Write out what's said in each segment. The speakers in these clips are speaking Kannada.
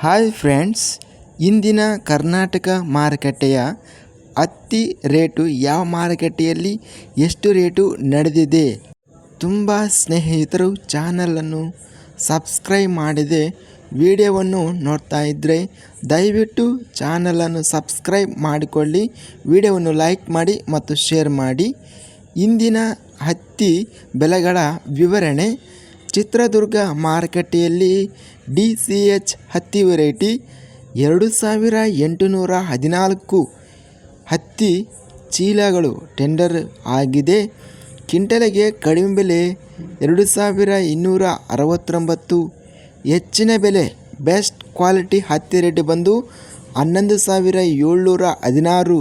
ಹಾಯ್ ಫ್ರೆಂಡ್ಸ್ ಇಂದಿನ ಕರ್ನಾಟಕ ಮಾರುಕಟ್ಟೆಯ ಹತ್ತಿ ರೇಟು ಯಾವ ಮಾರುಕಟ್ಟೆಯಲ್ಲಿ ಎಷ್ಟು ರೇಟು ನಡೆದಿದೆ? ತುಂಬ ಸ್ನೇಹಿತರು ಚಾನಲನ್ನು ಸಬ್ಸ್ಕ್ರೈಬ್ ಮಾಡಿದೆ. ವಿಡಿಯೋವನ್ನು ನೋಡ್ತಾ ಇದ್ದರೆ ದಯವಿಟ್ಟು ಚಾನಲನ್ನು ಸಬ್ಸ್ಕ್ರೈಬ್ ಮಾಡಿಕೊಳ್ಳಿ. ವಿಡಿಯೋವನ್ನು ಲೈಕ್ ಮಾಡಿ ಮತ್ತು ಶೇರ್ ಮಾಡಿ. ಇಂದಿನ ಹತ್ತಿ ಬೆಲೆಗಳ ವಿವರಣೆ ಚಿತ್ರದುರ್ಗ ಮಾರುಕಟ್ಟೆಯಲ್ಲಿ ಡಿ ಸಿ ಎಚ್ ಹತ್ತಿ ವೆರೈಟಿ ಎರಡು ಸಾವಿರ ಎಂಟುನೂರ ಹದಿನಾಲ್ಕು ಹತ್ತಿ ಚೀಲಗಳು ಟೆಂಡರ್ ಆಗಿದೆ. ಕ್ವಿಂಟಲ್ಗೆ ಕಡಿಮೆ ಬೆಲೆ ಎರಡು ಸಾವಿರ ಇನ್ನೂರ ಅರವತ್ತೊಂಬತ್ತು. ಹೆಚ್ಚಿನ ಬೆಲೆ ಬೆಸ್ಟ್ ಕ್ವಾಲಿಟಿ ಹತ್ತಿ ರೇಟ್ ಬಂದು ಹನ್ನೊಂದು ಸಾವಿರ ಏಳ್ನೂರ ಹದಿನಾರು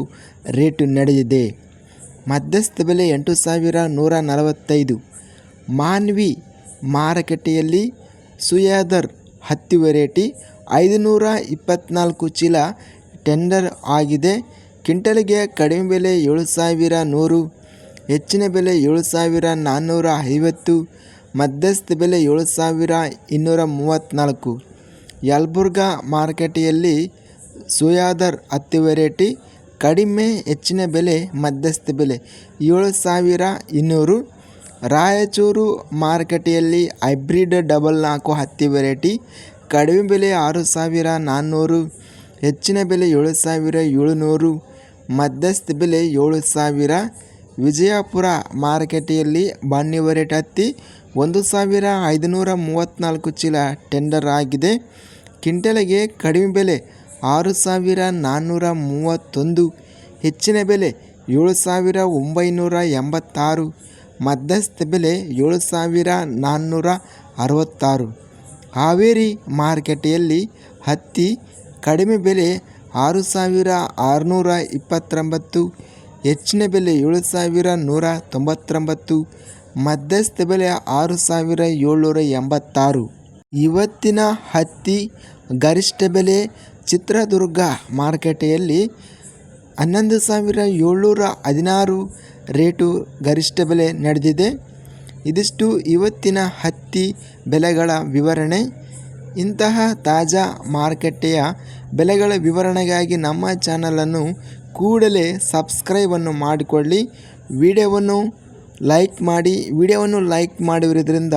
ರೇಟು ನಡೆದಿದೆ. ಮಧ್ಯಸ್ಥ ಬೆಲೆ ಎಂಟು ಸಾವಿರ ನೂರ ನಲವತ್ತೈದು. ಮಾನ್ವಿ ಮಾರುಕಟ್ಟೆಯಲ್ಲಿ ಸುಯಾದರ್ ಹತ್ತಿ ವೆರೈಟಿ ಐದುನೂರ ಇಪ್ಪತ್ತ್ನಾಲ್ಕು ಚೀಲ ಟೆಂಡರ್ ಆಗಿದೆ. ಕಿಂಟಲ್ಗೆ ಕಡಿಮೆ ಬೆಲೆ ಏಳು ಸಾವಿರ ನೂರು, ಹೆಚ್ಚಿನ ಬೆಲೆ ಏಳು ಸಾವಿರ ನಾನ್ನೂರ ಐವತ್ತು, ಮಧ್ಯಸ್ಥ ಬೆಲೆ ಏಳು ಸಾವಿರ ಇನ್ನೂರ ಮೂವತ್ತ್ನಾಲ್ಕು ಯಲಬುರ್ಗಾ ಮಾರುಕಟ್ಟೆಯಲ್ಲಿ ಸುಯಾದರ್ ಹತ್ತಿ ವೆರೈಟಿ ಕಡಿಮೆ ಹೆಚ್ಚಿನ ಬೆಲೆ ಮಧ್ಯಸ್ಥ ಬೆಲೆ ಏಳು ಸಾವಿರ ಇನ್ನೂರು ರಾಯಚೂರು ಮಾರುಕಟ್ಟೆಯಲ್ಲಿ ಹೈಬ್ರಿಡ್ ಡಬಲ್ ನಾಲ್ಕು ಹತ್ತಿ ವೆರೈಟಿ, ಕಡಿಮೆ ಬೆಲೆ ಆರು ಸಾವಿರ ನಾನ್ನೂರು, ಹೆಚ್ಚಿನ ಬೆಲೆ ಏಳು ಸಾವಿರ ಏಳುನೂರು, ಮಧ್ಯಸ್ಥ ಬೆಲೆ ಏಳು ಸಾವಿರ. ವಿಜಯಪುರ ಮಾರುಕಟ್ಟೆಯಲ್ಲಿ ಬಾಣಿ ವೆರೈಟಿ ಹತ್ತಿ ಒಂದು ಸಾವಿರ ಐದುನೂರ ಮೂವತ್ತ್ನಾಲ್ಕು ಚೀಲ ಟೆಂಡರ್ ಆಗಿದೆ. ಕ್ವಿಂಟಲಿಗೆ ಕಡಿಮೆ ಬೆಲೆ ಆರು ಸಾವಿರ ನಾನ್ನೂರ ಮೂವತ್ತೊಂದು, ಹೆಚ್ಚಿನ ಬೆಲೆ ಏಳು ಸಾವಿರ ಒಂಬೈನೂರ ಎಂಬತ್ತಾರು ಮಧ್ಯಸ್ಥ ಬೆಲೆ ಏಳು ಸಾವಿರ ನಾನ್ನೂರ ಅರವತ್ತಾರು ಹಾವೇರಿ ಮಾರುಕಟ್ಟೆಯಲ್ಲಿ ಹತ್ತಿ ಕಡಿಮೆ ಬೆಲೆ ಆರು ಸಾವಿರ ಆರುನೂರ ಇಪ್ಪತ್ತೊಂಬತ್ತು ಹೆಚ್ಚಿನ ಬೆಲೆ ಏಳು ಸಾವಿರ ನೂರ ತೊಂಬತ್ತೊಂಬತ್ತು ಮಧ್ಯಸ್ಥ ಬೆಲೆ ಆರು ಸಾವಿರ ಏಳ್ನೂರ ಎಂಬತ್ತಾರು ಇವತ್ತಿನ ಹತ್ತಿ ಗರಿಷ್ಠ ಬೆಲೆ ಚಿತ್ರದುರ್ಗ ಮಾರುಕಟ್ಟೆಯಲ್ಲಿ ಹನ್ನೊಂದು ಸಾವಿರ ಏಳ್ನೂರ ಹದಿನಾರು ರೇಟು ಗರಿಷ್ಠ ಬೆಲೆ ನಡೆದಿದೆ. ಇದಿಷ್ಟು ಇವತ್ತಿನ ಹತ್ತಿ ಬೆಲೆಗಳ ವಿವರಣೆ. ಇಂತಹ ತಾಜಾ ಮಾರುಕಟ್ಟೆಯ ಬೆಲೆಗಳ ವಿವರಣೆಗಾಗಿ ನಮ್ಮ ಚಾನಲನ್ನು ಕೂಡಲೇ ಸಬ್ಸ್ಕ್ರೈಬನ್ನು ಮಾಡಿಕೊಳ್ಳಿ. ವಿಡಿಯೋವನ್ನು ಲೈಕ್ ಮಾಡಿ, ವಿಡಿಯೋವನ್ನು ಲೈಕ್ ಮಾಡಿರುವುದರಿಂದ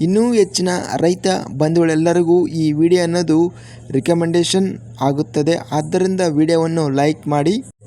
ಇನ್ನೂ ಹೆಚ್ಚಿನ ರೈತ ಬಂಧುಗಳೆಲ್ಲರಿಗೂ ಈ ವಿಡಿಯೋ ಅನ್ನೋದು ರಿಕಮೆಂಡೇಷನ್ ಆಗುತ್ತದೆ. ಆದ್ದರಿಂದ ವಿಡಿಯೋವನ್ನು ಲೈಕ್ ಮಾಡಿ